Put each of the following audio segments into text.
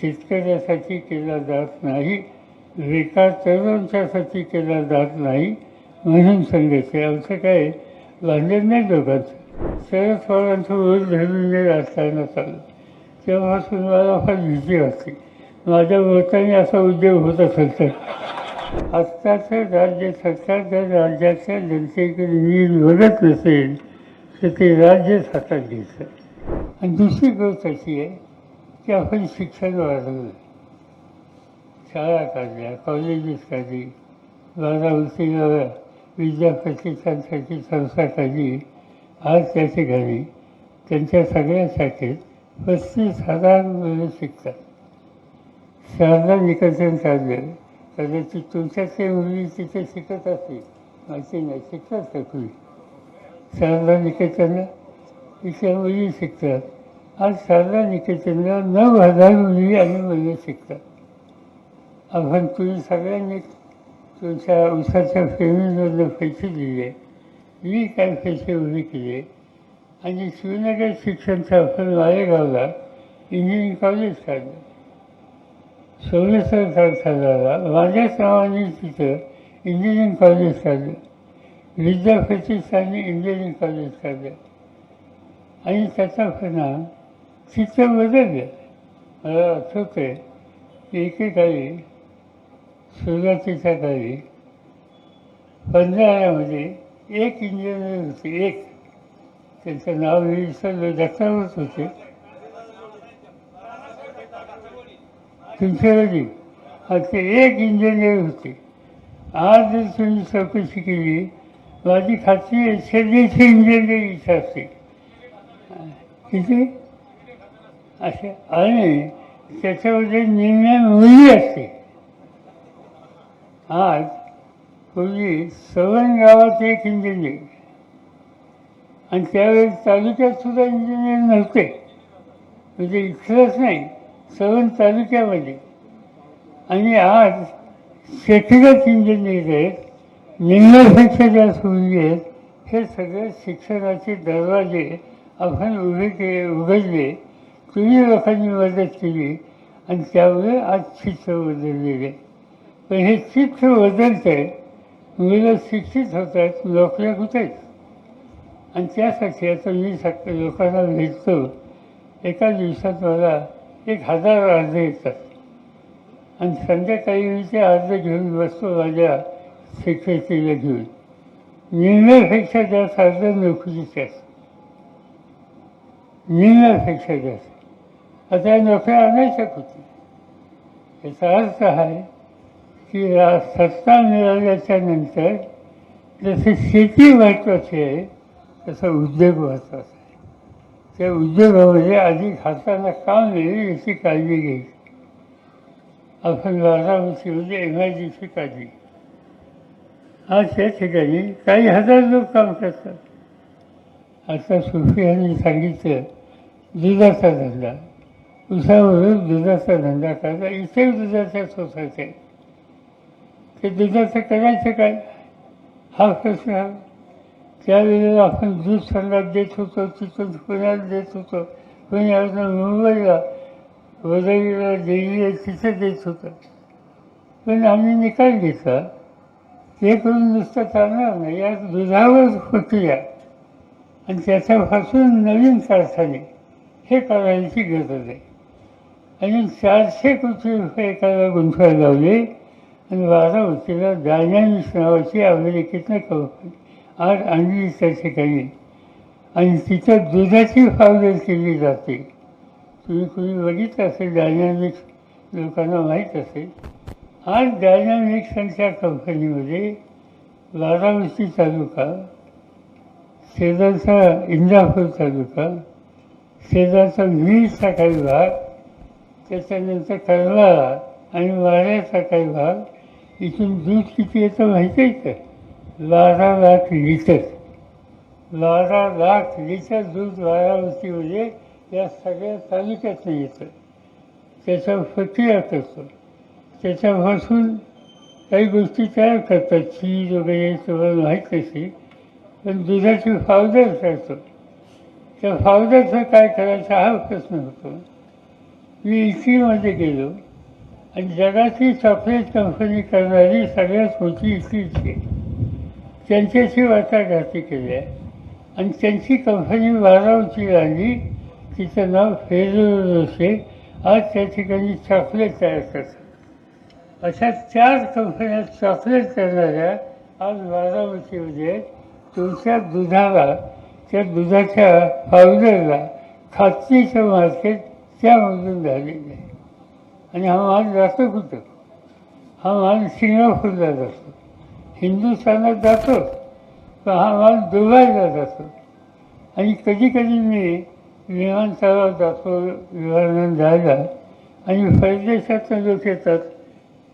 शेतकऱ्यासाठी केला जात नाही रेखा तरुणांच्यासाठी केला जात नाही म्हणून सांगायचं आमचं काय भांडण नाही दोघांचं. शरद पवारांचं विरोध धरून राजकारणात आलं तेव्हापासून मला फार भीती वाटते. माझ्या वोटाने असा उद्योग होत असेल तर. आत्ताचं राज्य सरकार जर राज्याच्या जनतेकडे नीट बघत नसेल तर ते राज्यच हातात घ्यायचं आणि दुसरी गोष्ट अशी आहे की आपण शिक्षण वाढवलं शाळा काढल्या कॉलेजेस काढली बारामतीला विद्याप्रतिष्ठानसारखी संस्था काढली. आज त्या ठिकाणी त्यांच्या सगळ्या शाखेत पस्तीस हजार मुलं शिकतात. शारदा निकेतन काढलं कदाचित ते मुली तिथे शिकत असतील. माहिती नाही शिकतात का तुम्ही? शारदा निकटन तिथल्या मुली शिकतात. आज शारदा निकेतनला नऊ हजार मुली आणि मुलं शिकतात आपण तुम्ही सगळ्यांनी तुमच्या उसाच्या फेमीमधनं पैसे दिले. मी काय पैसे उभे केले. आणि शिवनगर शिक्षणचं आपण मालेगावला इंजिनिअरिंग कॉलेज काढलं. सोमेश्वर कारखान्याला माझ्याच नावाने तिथं इंजिनिअरिंग कॉलेज काढलं. विद्याप्रतिष्ठाने इंजिनिअरिंग कॉलेज काढलं. आणि त्याचा परिणाम चित्र बदललं मला आठवतं आहे एकेकाळी सुरुवातीच्या काळी पंधरामध्ये एक इंजिनियर होते एक. त्यांचं नाव विसरलं डॉक्टरच होते. तुमच्याकडे हा ते एक इंजिनियर होते. आज जर तुम्ही चौकशी केली माझी खात्री आहे इंजिनिअरिंग इच्छा असते किती? असे आणि त्याच्यामध्ये निर्णय मुली असते. आज पूर्वी सवण गावात एक इंजिनियर आणि त्यावेळेस तालुक्यात सुद्धा इंजिनियर नव्हते. म्हणजे इथलंच नाही सवण तालुक्यामध्ये. आणि आज शेतीगत इंजिनियर आहेत निम्म्यापेक्षा जास्त मुली आहेत हे सगळे शिक्षणाचे दरवाजे आपण उभे केले उघडले. तुम्ही लोकांनी मदत केली आणि त्यामुळे आज चित्र बदललेले आहे. पण हे चित्र बदलत आहे मुलं शिक्षित होत आहेत नोकऱ्या कुठे आहेत. आणि त्यासाठी आता मी सक लोकांना भेटतो एका दिवसात मला एक हजार अर्ज येतात. आणि संध्याकाळी मी ते अर्ज घेऊन बसतो माझ्या सेक्रेटरीला घेऊन. निम्म्यापेक्षा जास्त अर्ज नोकरीचे असतात निम्म्यापेक्षा जास्त. आता या नोकऱ्या आणायच्या होती याचा अर्थ आहे की सत्ता मिळाल्याच्या नंतर शेती महत्त्वाची आहे तसा उद्योग महत्त्वाचा आहे. त्या उद्योगामध्ये अधिक हाताला काम मिळेल याची काळजी घ्यायची. आपण बारामतीमध्ये एम आय डी सी काढली आज त्या ठिकाणी काही हजार लोक काम करतात. आता सुफियांनी सांगितलं दुधाचा धंदा. उसावरून दुधाचा धंदा करायचा इथे दुधाच्या सोसायटी आहेत ते दुधाचं करायचं काय हा प्रश्न आहे त्यावेळेला आपण दूध संघात देत होतो तिथून पुण्यात देत होतो पुण्यातून मुंबईला वडोदरीला दिल्लीला तिथं देत होतं पण आम्ही निकाल घेतला ते करून नुसतं चालणार नाही. या दुधावर या. आणि त्याच्यापासून नवीन कारखाने. हे करायची गरज आहे आणि चारशे कोटी रुपये एकाला गुंतवायला लावले. आणि बारामतीला डायनॅमिक्स नावाची अमेरिकेतनं कंपनी आज आणली त्या ठिकाणी. आणि तिथं दुधाची पावडर केली जाते. तुम्ही कुणी बघितलं असेल डायनॅमिक्स लोकांना माहीत असेल. आज डायनॅमिक्सांच्या कंपनीमध्ये बारामती तालुका शेजारचा इंदापूर तालुका शेजारचा वीरचा काही भाग त्याच्यानंतर करमाळा आणि वाऱ्याचा काही भाग इथून दूध किती येतं माहिती आहे का? बारा लाख लिटर. बारा लाख लिटर दूध बारामतीमध्ये म्हणजे या सगळ्या तालुक्यातनं येतं. त्याचा प्रक्रिया करतो त्याच्यापासून काही गोष्टी तयार करतात. चीज वगैरे तुम्हाला माहीत नसेल पण दुधाची फावदर करतो त्या फावदरचं काय करायचं हा प्रश्न होतो. मी इटलीमध्ये गेलो. आणि जगाची चॉकलेट कंपनी करणारी सगळ्यात मोठी इटलीची आहे. त्यांच्याशी वाटाघाटी केल्या. आणि त्यांची कंपनी वारावची लागली तिचं नाव फेरोसे आज त्या ठिकाणी चॉकलेट तयार करतात. अशा चार कंपन्या चॉकलेट करणाऱ्या आज बारामतीमध्ये आहेत. तुमच्या दुधाला त्या दुधाच्या पावडरला खात्रीचं मार्केट त्यामधून झालेली आहे आणि हा माल जातो कुठं? हा माल सिंगापूरला जातो. हिंदुस्थानात जातो. तर हा माल दुबईला जातो. आणि कधी कधी मी विमानतळावर जातो विमानानं जायला. आणि परदेशातून लोक येतात.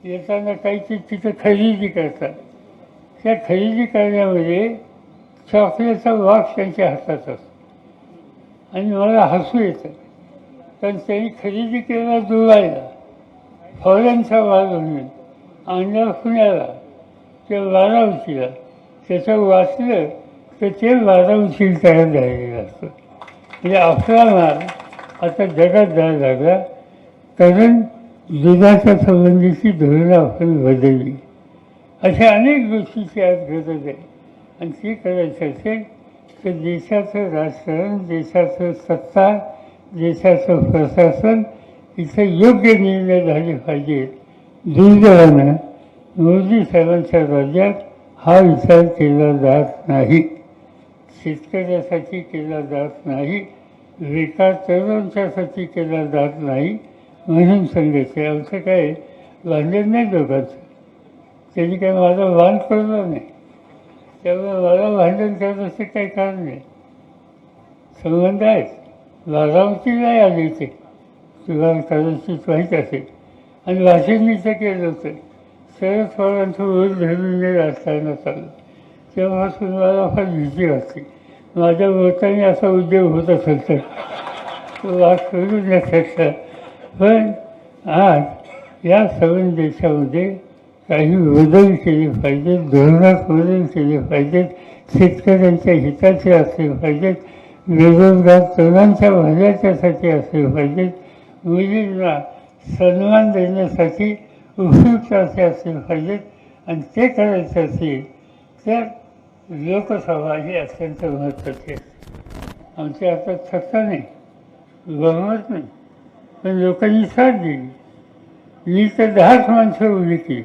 येताना काहीतरी तिथं खरेदी करतात. त्या खरेदी करण्यामध्ये चॉकलेटचा वास त्यांच्या हातात असतो. आणि मला हसू येतं. पण त्यांनी खरेदी केला दुबईला फॉरेनचा वाद म्हणून आणला पुण्याला ते बारामतीला त्याचं वाचलं तर ते बारामती तयार झालेलं असतं. म्हणजे आपला माल आता जगात जायला लागला कारण दुधाच्या संबंधीची धोरणं आपण बदलली. अशा अनेक गोष्टीची आज गरज आहे आणि ती करायची असेल तर देशाचं राजकारण देशाचं सत्ता देशाचं प्रशासन इथं योग्य निर्णय झाले पाहिजेत दुर्दैवानं मोदी साहेबांच्या राज्यात हा विचार केला जात नाही. शेतकऱ्यासाठी केला जात नाही. बेकार तरुणांच्यासाठी केला जात नाही. म्हणून सांगायचं आमचं काय भांडण नाही दोघांचं. त्यांनी काय माझा वाद करणार नाही. त्यामुळे मला भांडण करण्याचं काही कारण नाही. संबंध आहेत. बारामती नाही आली इथे. तुम्हाला कदाचित माहीत असेल. आणि वाशिंदीचं केलं होतं. शरद पवारांचं रोज धरून नाही राजकारण चाललं. तेव्हापासून मला फार भीती वाटते माझ्या बोटाने असा उद्योग होत असेल तर. तो वाद करू नसायचा पण आज या सगळ्या देशामध्ये काही बदल केले पाहिजेत धोरणात बदल केले पाहिजेत शेतकऱ्यांच्या हिताचे असले पाहिजेत बेरोजगार तरुणांच्या भल्याच्यासाठी असले पाहिजेत मुलींना सन्मान देण्यासाठी उपयुक्त असे असले पाहिजेत आणि ते करायचे असेल तर लोकसभा ही अत्यंत महत्त्वाची असते आमच्या आता सत्ता नाही बहुमत नाही पण लोकांनी साथ दिली. मी तर दहाच माणसं उभी केली.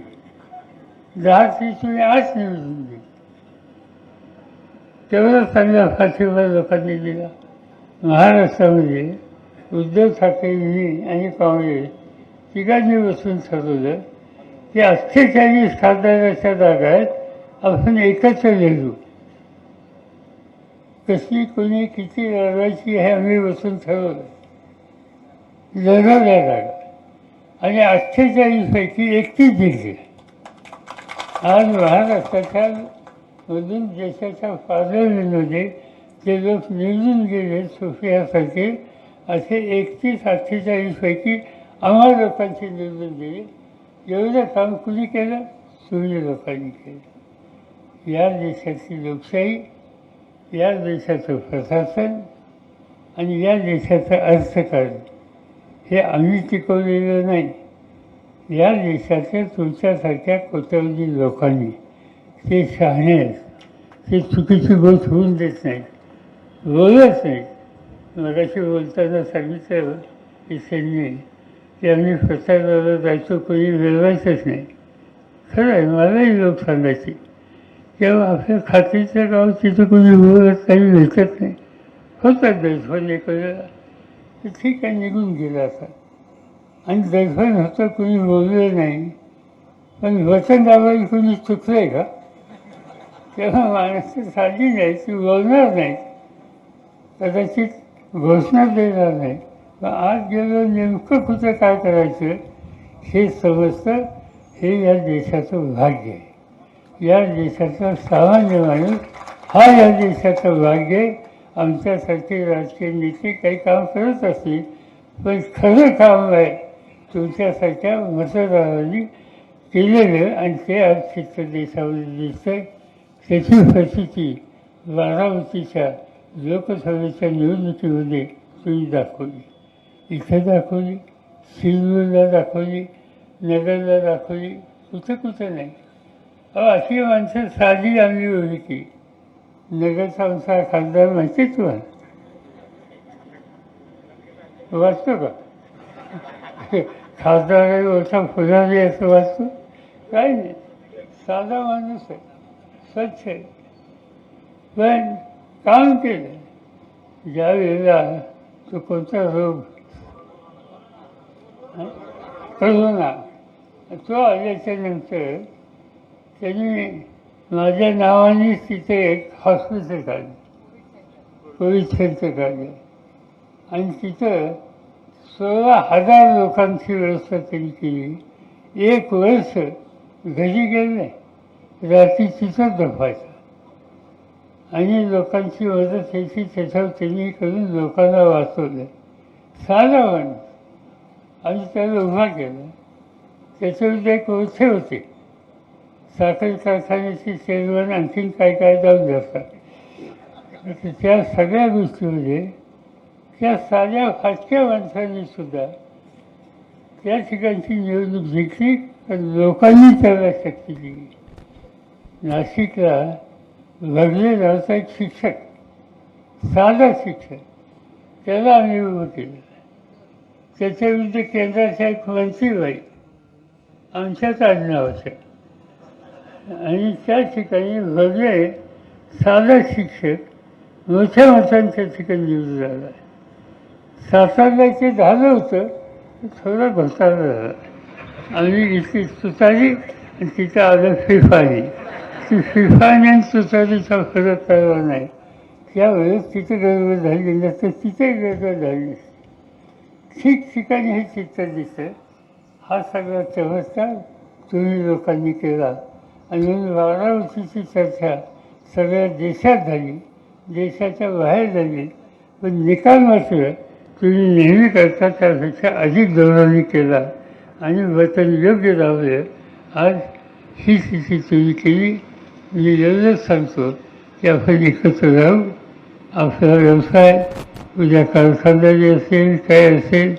दहा तुम्ही आज निवडून दिली. तेवढा चांगला पाठिंबा लोकांनी दिला. महाराष्ट्रामध्ये उद्धव ठाकरेंनी आणि काँग्रेस तिघांनी बसून ठरवलं की अठ्ठेचाळीस खासदाराच्या जागा आहेत आपण एकत्र लढू कशी कोणी किती लढवायची हे आम्ही बसून ठरवलं. लढवल्या जागा. आणि अठ्ठेचाळीसपैकी एकतीस जिल्हे आज महाराष्ट्राच्या मधून देशाच्या पार्लमेंटमध्ये जे लोक निवडून गेले सोफियासारखे असे एकतीस अठ्ठेचाळीसपैकी आम्हा लोकांचे निवडून गेले. एवढं काम कुणी केलं? तुम्ही लोकांनी केलं. या देशाची लोकशाही या देशाचं प्रशासन आणि या देशाचं अर्थकारण हे आम्ही टिकवलेलं नाही. या देशाच्या तुमच्यासारख्या कोट्यावधी लोकांनी ते शहाणे आहेत. ते चुकीची गोष्ट होऊन देत नाहीत. बोलत नाहीत मगाशी बोलताना सांगितलं की की आम्ही प्रचाराला जायचो कोणी मिळवायचंच नाही. खरं आहे मलाही लोक सांगायचे. तेव्हा आपल्या खात्रीचं गाव तिथं कोणी बोलत काही भेटत नाही. होतात दैफन एखाद्याला वेळेला तर ठीक आहे निघून गेला आता. आणि दैफन होतं कोणी बोललं नाही. पण वचन दाबायला कोणी चुकलं आहे का? तेव्हा माणसं साधी नाही ती बोलणार नाही. कदाचित घोषणा देणार नाही. पण आज गेलं नेमकं कुठं काय करायचं हे समजतं हे या देशाचं भाग्य आहे. या देशाचा सामान्य माणूस हा या देशाचं भाग्य आहे. आमच्यासारखे राजकीय नेते काही काम करत असतील पण खरं काम आहे तुमच्यासारख्या मतदारांनी केलेलं आणि ते आज चित्र देशामध्ये दिसतं त्याची प्रसिद्धी बारामतीच्या लोकसभेच्या निवडणुकीमध्ये तुम्ही दाखवली. इथे दाखवली शिरूरला दाखवली नगरला दाखवली कुठं कुठं नाही. अहो अशी माणसं साधी आम्ही ओळखी नगरचा आमचा खासदार माहिती तुम्हाला वाचतो का? खासदार ओळखा फुलारी असं वाचतो? काही नाही. साधा माणूस आहे. स्वच्छ पण काम केलं. ज्या वेळेला तो कोणता रोग करोना तो आल्याच्यानंतर त्यांनी माझ्या नावानेच तिथे एक हॉस्पिटल काढलं. कोविड सेंटर काढलं. आणि तिथं सोळा हजार लोकांची व्यवस्था त्यांनी केली. एक वर्ष घरी गेलं. नाही रात्री तिथं झोपायचं आणि लोकांची मदत त्याची त्याच्यावर त्यांनी करून लोकांना वाचवलं. साधा माणूस आणि त्याला उभा केला. त्याच्यावर एक ओळखे होते. साखर कारखान्याचे चेअरमन आणखीन काय काय जाऊन जातात त्या सगळ्या गोष्टीमध्ये त्या साध्या फाटक्या माणसांनी सुद्धा त्या ठिकाणची निवडणूक जिंकली पण लोकांनी त्याला शक्ती दिली. नाशिकला भगले नावाचा एक शिक्षक साधा शिक्षक त्याला आम्ही उभं केलं त्याच्याविरुद्ध केंद्राच्या एक मंत्रीबाई आमच्याच आडनावाच्या आणि त्या ठिकाणी भरले साधा शिक्षक मोठ्या मतांच्या ठिकाणी निवडून झाला. सातारला ते झालं होतं थोडा थोडं झाला. आम्ही इतकी सुतारी आणि तिथं आलं फिफानी ती फिफानी आणि खरं फरक कळला नाही. त्यावेळेस तिथे गडबड झाली नसतं तिथे गडबड झाली नसते ठिकठिकाणी हे चित्र दिसतं हा सगळा चमत्कार तुम्ही लोकांनी केला. आणि म्हणून वाराणसीची चर्चा सगळ्या देशात झाली. देशाच्या बाहेर झाली. पण निकाल मात्र तुम्ही नेहमी करता त्यापेक्षा अधिक दौराने केला. आणि वतन योग्य लावलं आज ही स्थिती तुम्ही केली. मी एवढंच सांगतो की आपण एकत्र राहू. आपला व्यवसाय उद्या कारखानदारी असेल काय असेल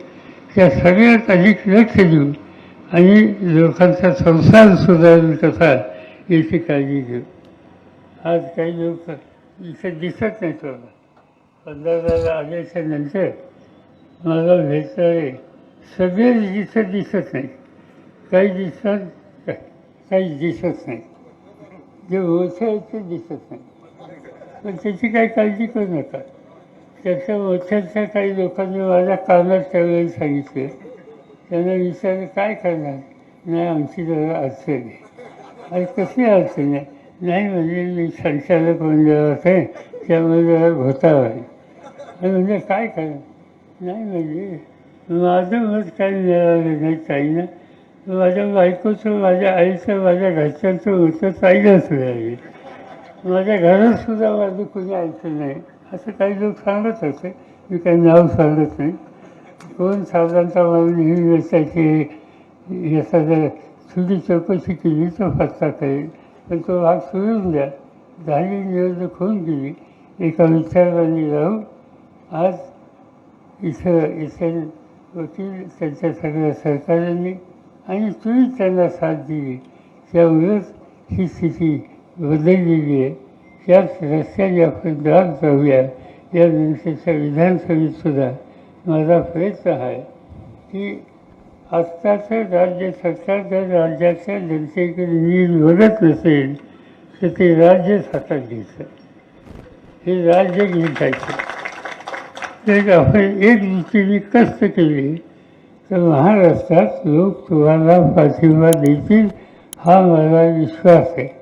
त्या सगळ्यात अधिक लक्ष देऊ आणि लोकांचा संसार सुधारेल कसा याची काळजी घेऊ. आज काही लोक इथं दिसत नाही मला पंधराला आल्याच्यानंतर मला भेटणारे सगळे इथं दिसत नाही काही दिसतात काही दिसत नाही जे मोठे आहेत ते दिसत नाही. पण त्याची काही काळजी करू नका. त्याच्या मोठ्याच्या काही लोकांनी माझ्या कानात त्यावेळी सांगितलं. त्यांना विचारलं काय करणार? नाही आमची जरा अडचण आहे. आणि कसली अडचण आहे? नाही म्हणजे मी संचालक मंडळात आहे. त्यामुळे जरा घोटाळा आहे. आणि म्हणजे काय करणार? नाही म्हणजे माझं मत काही मिळालं नाही ताईनं. माझ्या बायकोचं माझ्या आईचं माझ्या घरच्यांचं होतं ताईलाच मिळाले माझ्या घरात सुद्धा माझं कुणी ऐकलं नाही. असं काही लोक सांगत होते. मी काही नाव सांगत नाही. कोण साधारणतः मला नेहमी व्यवसायाची एखाद्या जर थोडी चौकशी केली तर पत्ता करेल पण तो भाग सोडून द्या. झाली निवडणूक होऊन गेली. एका विचाराने राहून आज इथं इथे वकील त्यांच्या सगळ्या सरकारांनी आणि तुम्ही त्यांना साथ दिली. त्यामुळेच ही स्थिती बदललेली आहे. त्याच रस्त्याने आपण दाद जाऊया या जनतेच्या विधानसभेतसुद्धा माझा प्रयत्न आहे की आत्ताचं राज्य सरकार जर राज्याच्या जनतेकडे नीट बघत नसेल तर ते राज्यच हातात घ्यायचं. हे राज्य घ्यायचं तर आपण एक दृष्टीने कष्ट केले तर महाराष्ट्रात लोक तुम्हाला पाठिंबा देतील हा मला विश्वास आहे.